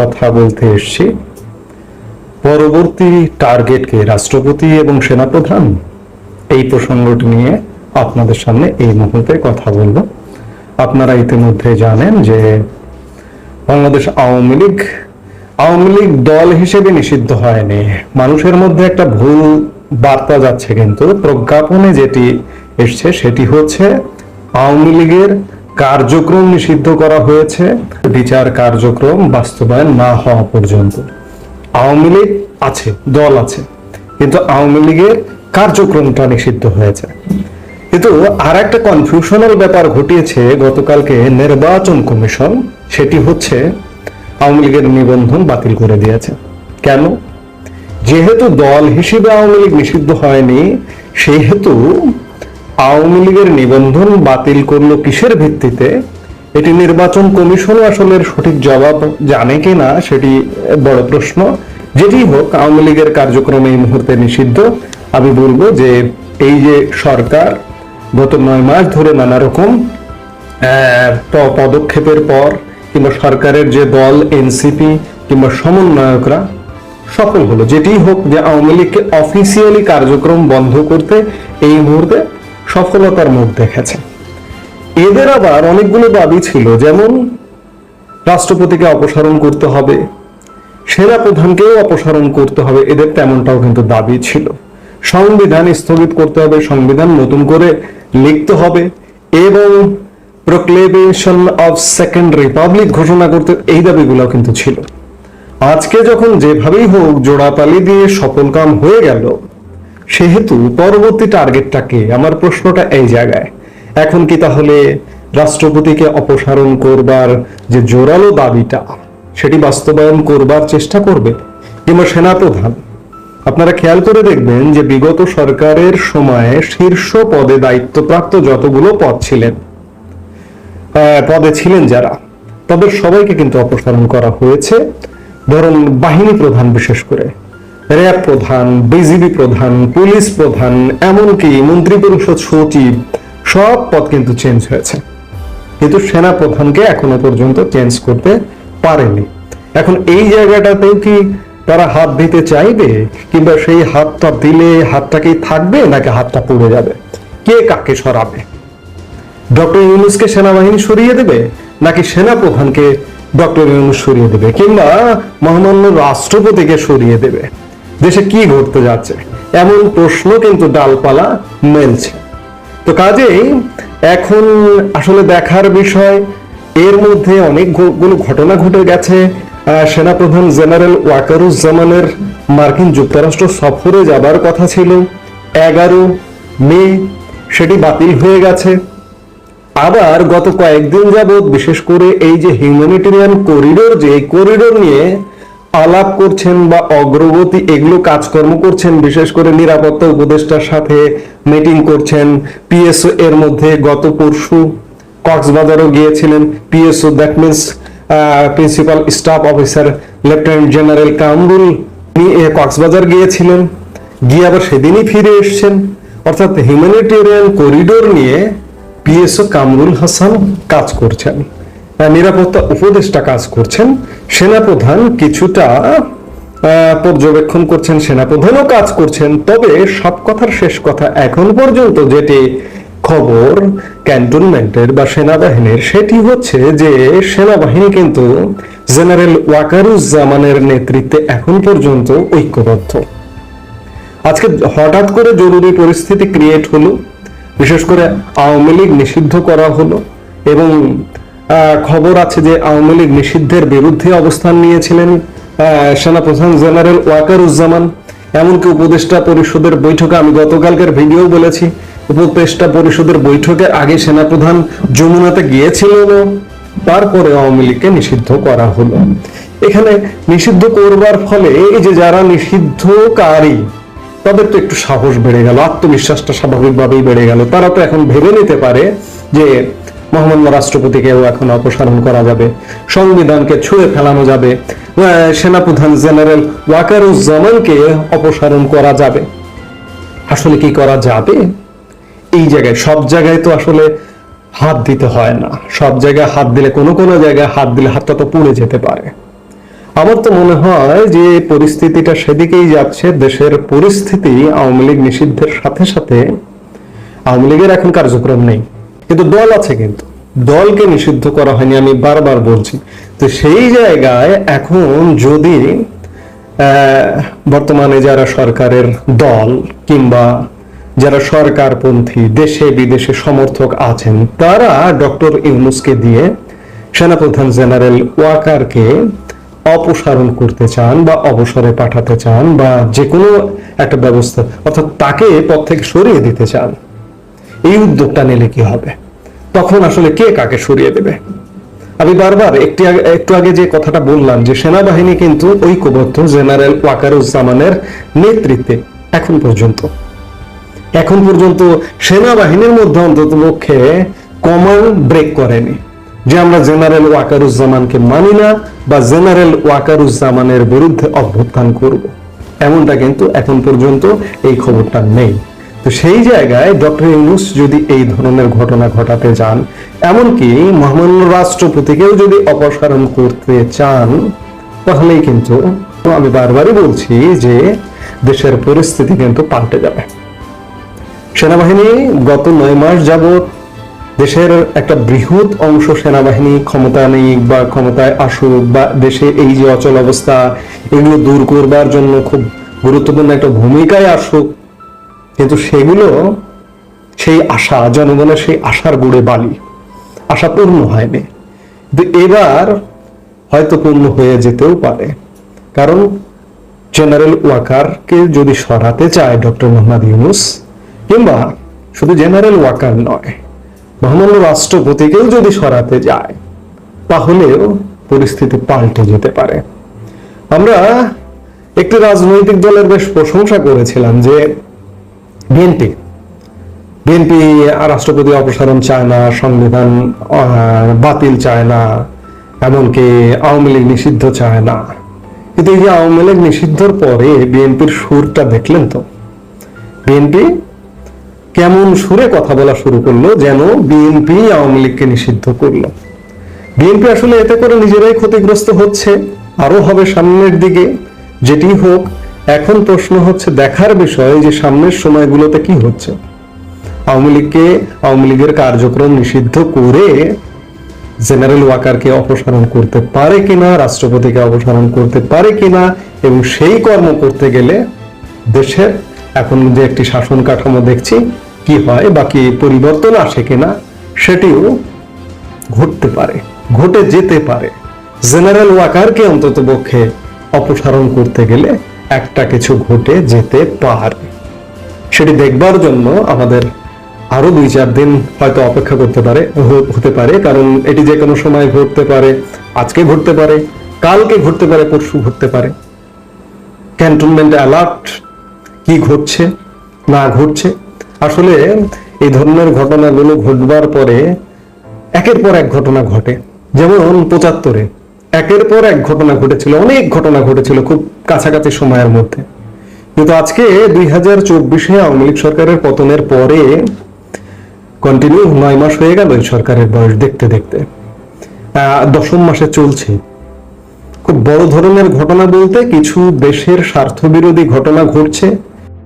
কথা বলতে এসছি। পরবর্তী টার্গেটকে রাষ্ট্রপতি এবং সেনাপ্রধান, এই প্রসঙ্গটি নিয়ে আপনাদের সামনে এই মুহূর্তে কথা বলব। আপনারা ইতিমধ্যে জানেন যে বাংলাদেশ আওয়ামী লীগ আওয়ামী লীগ দল হিসেবে নিষিদ্ধ হয়নি। মানুষের মধ্যে একটা ভুল বার্তা যাচ্ছে কিন্তু, প্রজ্ঞাপনে যেটি এসছে সেটি হচ্ছে আওয়ামী লীগের কার্যক্রম নিষিদ্ধ করা হয়েছে। বিচার কার্যক্রম বাস্তবায়ন না হওয়া পর্যন্ত। আওয়ামী লীগ আছে, দল আছে। কিন্তু আওয়ামী লীগের কার্যক্রমটা নিষিদ্ধ হয়েছে। কিন্তু আর একটা কনফিউশনাল ব্যাপার ঘটিয়েছে গতকালকে নির্বাচন কমিশন, সেটি হচ্ছে আওয়ামী লীগের নিবন্ধন বাতিল করে দিয়েছে। কেন? যেহেতু দল হিসেবে আওয়ামী লীগ নিষিদ্ধ হয়নি, সেহেতু আওয়ামী লীগের নিবন্ধন বাতিল করল কিসের ভিত্তিতে? এটি নির্বাচন কমিশনও আসলে সঠিক জবাব জানে কিনা সেটি বড় প্রশ্ন। যেটি হোক, আওয়ামী লীগের কার্যক্রম এই মুহূর্তে নিষিদ্ধ। আমি বলব যে এই যে সরকার, গত নয় মাস ধরে নানা রকম পদক্ষেপের পর কিংবা সরকারের যে দল, এনসিপি কিংবা সমন্বয়করা, সফল হলো। যেটি হোক যে আওয়ামী লীগকে অফিসিয়ালি কার্যক্রম বন্ধ করতে এই মুহূর্তে সফলতার মুখ দেখেছে। এদের আবার অনেকগুলো দাবি ছিল, যেমন রাষ্ট্রপতিকে অপসারণ করতে হবে সেনা প্রধানকেও অপসারণ করতে হবে, এদের তেমনটাও কিন্তু দাবি ছিল। সংবিধান স্থগিত করতে হবে, সংবিধান নতুন করে লিখতে হবে এবং প্রোক্লেমেশন অফ সেকেন্ড রিপাবলিক ঘোষণা করতে, এই দাবিগুলো কিন্তু ছিল। আজকে যখন যেভাবেই হোক, জোড়াতালি দিয়ে সফল কাম হয়ে গেল সেহেতু পরবর্তী টার্গেটটাকে আমার প্রশ্নটা এই জায়গায়। এখন কি তাহলে রাষ্ট্রপতিকে অপসারণ করবার যে জোরালো দাবিটা, সেটি বাস্তবায়ন করবার চেষ্টা করবে? কিংবা সেনাপ্রধান? আপনারা খেয়াল করে দেখবেন যে বিগত সরকারের সময়ে শীর্ষ পদে দায়িত্বপ্রাপ্ত যতগুলো পদ ছিলেন পদে ছিলেন যারা, তাদের সবাইকে কিন্তু অপসারণ করা হয়েছে। ধরুন বাহিনী প্রধান বিশেষ করে। র্যাব প্রধান, বিজিবি প্রধান, পুলিশ প্রধান, এমনকি মন্ত্রী পরিষদ সচিব, সব পদ কিন্তু চেঞ্জ হয়েছে। কিন্তু সেনা প্রধানকে এখনও পর্যন্ত চেঞ্জ করতে পারেনি। এখন এই জায়গাটাতেও কি তারা হাত দিতে চাইবে? কিংবা সেই হাতটা দিলে হাতটা কি থাকবে, নাকি হাতটা পড়ে যাবে? কে কাকে সরাবে? ডক্টর ইউনুসকে সেনাবাহিনী সরিয়ে দেবে, নাকি সেনা প্রধানকে ডক্টর ইউনুস সরিয়ে দেবে, কিংবা মহামান্য রাষ্ট্রপতিকে সরিয়ে দেবে? দেশে কি ঘটতে যাচ্ছে? এমন প্রশ্ন কিন্তু ডালপালা মেলছে। তো কাজেই এখন আসলে দেখার বিষয়, এর মধ্যে অনেকগুলো ঘটনা ঘটে গেছে। সেনাপ্রধান জেনারেল ওয়াকারুজ্জামানের মার্কিন যুক্তরাষ্ট্র সফরে যাবার কথা ছিল। এগারো মে সেটি বাতিল হয়ে গেছে। আবার গত কয়েকদিন যাবৎ বিশেষ করে এই যে হিউম্যানিটেরিয়ান করিডোর যে করিডোর নিয়ে আলাপ করছেন বা অগ্রগতি, এগুলো কাজকর্ম করছেন, বিশেষ করে নিরাপত্তা উপদেষ্টার সাথে মিটিং করছেন। পিএসও এর মধ্যে গত পরশু কক্সবাজারও গিয়েছিলেন। PSO that means principal staff officer lieutenant general Kamrul Cox's Bazar গিয়েছিলেন। গিয়ে আবার সেদিনই ফিরে এসেছেন। অর্থাৎ হিউম্যানিটেরিয়ান করিডোর নিয়ে পিএসও কামরুল হাসান কাজ করছেন। নিরাপত্তা উপদেষ্টা কাজ করছেন। সেনাপ্রধান কিছুটা পর্যবেক্ষণ করছেন, সেনাপ্রধানও কাজ করছেন, তবে সব কথার শেষ কথা এখন পর্যন্ত যেটি খবর ক্যান্টনমেন্টের বা সেনাবাহিনীর, সেটি হচ্ছে যে সেনাবাহিনী কিন্তু জেনারেল ওয়াকারুজ্জামানের নেতৃত্বে এখন পর্যন্ত ঐক্যবদ্ধ। আজকে হঠাৎ করে জরুরি পরিস্থিতি ক্রিয়েট হলো, বিশেষ করে আওয়ামী লীগ নিষিদ্ধ করা হলো, এবং খবর আছে যে আওয়ামী লীগ নিষিদ্ধের বিরুদ্ধে অবস্থান নিয়েছিলেন সেনাপ্রধান জেনারেল ওয়াকারুজ্জামান। এমনকি উপদেষ্টা পরিষদের বৈঠকে, আমি গতকালকের ভিডিও বলেছি, উপদেষ্টা পরিষদের বৈঠকে আগে সেনাপ্রধান যমুনাতে গিয়েছিলেন তারপরে আওয়ামী লীগকে নিষিদ্ধ করা হলো। এখানে নিষিদ্ধ করবার ফলে এই যে যারা নিষিদ্ধকারী, তাদের তো একটু সাহস বেড়ে গেল, আত্মবিশ্বাসটা স্বাভাবিকভাবেই বেড়ে গেল। তারা তো এখন ভেবে নিতে পারে যে মহামান্য রাষ্ট্রপতিকেও এখন অপসারণ করা যাবে। সংবিধানকে ছুঁড়ে ফেলানো যাবে। সেনাপ্রধান জেনারেল ওয়াকারুজ্জামানকে অপসারণ করা যাবে। আসলে কি করা যাবে? এই জায়গায়, সব জায়গায় তো আসলে হাত দিতে হয় না। সব জায়গায় হাত দিলে, কোনো কোনো জায়গায় হাত দিলে হাতটা তো পুড়ে যেতে পারে। আমার তো মনে হয় যে পরিস্থিতিটা সেদিকেই যাচ্ছে। দেশের পরিস্থিতি আওয়ামী লীগ নিষিদ্ধের সাথে সাথে আওয়ামী লীগের এখন কার্যক্রম নেই। কিন্তু দল আছে কিন্তু। দলকে নিষিদ্ধ করা হয়নি, আমি বারবার বলছি। তো সেই জায়গায় এখন যদি বর্তমানে যারা সরকারের দল কিংবা যারা সরকারপন্থী দেশে বিদেশে সমর্থক আছেন, তারা ডক্টর ইউনুসকে দিয়ে সেনাপ্রধান জেনারেল ওয়াকারকে অপসারণ করতে চান বা অবসরে পাঠাতে চান বা যে কোনো একটা ব্যবস্থা, অর্থাৎ তাকে পদ থেকে সরিয়ে দিতে চান। এই উদ্যোগটা নিলে কি হবে? তখন আসলে কে কাকে সরিয়ে দেবে? আমি বারবার একটি একটু আগে যে কথাটা বললাম যে সেনাবাহিনী কিন্তু ঐক্যবদ্ধ জেনারেল ওয়াকারুজ্জামানের নেতৃত্বে এখন পর্যন্ত। এখন পর্যন্ত সেনাবাহিনীর মধ্যে অন্তত পক্ষে কমান্ড ব্রেক করেনি। যে আমরা জেনারেল ওয়াকারুজ্জামানকে মানি না বা জেনারেল ওয়াকারুজ্জামানের বিরুদ্ধে অভ্যুত্থান করব। এমনটা কিন্তু এখন পর্যন্ত এই খবরটা নেই। তো সেই জায়গায় ডক্টর ইউনুস যদি এই ধরনের ঘটনা ঘটাতে যান, এমনকি মহামান্য রাষ্ট্রপতিকেও যদি অপসারণ করতে চান, তাহলেই কিন্তু আমি বারবারই বলছি যে দেশের পরিস্থিতি কিন্তু পাল্টে যাবে। সেনাবাহিনী গত নয় মাস যাবৎ দেশের একটা বৃহৎ অংশ সেনাবাহিনী ক্ষমতা নেই বা ক্ষমতায় আসুক বা দেশে এই যে অচল অবস্থা, এগুলো দূর করবার জন্য খুব গুরুত্বপূর্ণ একটা ভূমিকায় আসুক কিন্তু সেগুলো সেই আশা, জনগণের সেই আশার গুড়ে বালি। আশা পূর্ণ হয়নি। কিন্তু এবার হয়তো পূর্ণ হয়ে যেতেও পারে। কারণ জেনারেল ওয়াকারকে যদি সরাতে চায় ডক্টর মোহাম্মদ ইউনুস, কিংবা শুধু জেনারেল ওয়াকার নয় মহামান্য রাষ্ট্রপতিকেও যদি সরাতে যায়, তাহলেও পরিস্থিতি পাল্টে যেতে পারে। আমরা একটি রাজনৈতিক দলের বেশ প্রশংসা করেছিলাম যে বিএনপি। বিএনপি রাষ্ট্রপতি অপসারণ চায় না, সংবিধান বাতিল চায় না, এমনকি আওয়ামী লীগ নিষিদ্ধ চায় না। কিন্তু এই যে আওয়ামী লীগ নিষিদ্ধর পরে বিএনপির সুরটা দেখলেন তো? বিএনপি কেমন সুরে কথা বলা শুরু করল, যেন বিএনপি আওয়ামী লীগকে নিষিদ্ধ করল। বিএনপি আসলে এতে করে নিজেরাই ক্ষতিগ্রস্ত হচ্ছে। আরও হবে সামনের দিকে, যেটি হোক এখন প্রশ্ন হচ্ছে দেখার বিষয় যে সামনের সময়গুলোতে কি হচ্ছে? আওয়ামী লীগকে, আওয়ামী লীগের কার্যক্রম নিষিদ্ধ করে জেনারেল ওয়াকারকে অপসারণ করতে পারে কিনা, রাষ্ট্রপতিকে অপসারণ করতে পারে কিনা, এবং সেই কর্ম করতে গেলে দেশের এখন যে একটি শাসন কাঠামো দেখছি, কি হয় বাকি পরিবর্তন আসে কিনা, সেটিও ঘটতে পারে, ঘটে যেতে পারে। জেনারেল ওয়াকারকে অন্তত পক্ষে অপসারণ করতে গেলে একটা কিছু ঘটে যেতে পারে। সেটি দেখবার জন্য আমাদের আরও দুই চার দিন হয়তো অপেক্ষা করতে পারে হতে পারে, কারণ এটি যে কোনো সময় ঘটতে পারে, আজকে ঘটতে পারে, কালকে ঘটতে পারে, পরশু ঘটতে পারে। ক্যান্টনমেন্ট অ্যালার্ট কি ঘটছে, না ঘটছে? আসলে এই ধরনের ঘটনাগুলো ঘটবার পরে একের পর এক ঘটনা ঘটে। যেমন পঁচাত্তরে। একের পর এক ঘটনা ঘটেছিল, অনেক ঘটনা ঘটেছিল খুব কাছাকাছি সময়ের মধ্যে। কিন্তু আজকে দুই হাজার চব্বিশে আওয়ামী লীগ সরকারের পতনের পরে কন্টিনিউ নয় মাস হয়ে গেল এই সরকারের বয়স দেখতে দেখতে। দশম মাসে চলছে। খুব বড় ধরনের ঘটনা বলতে কিছু দেশের স্বার্থবিরোধী ঘটনা ঘটছে।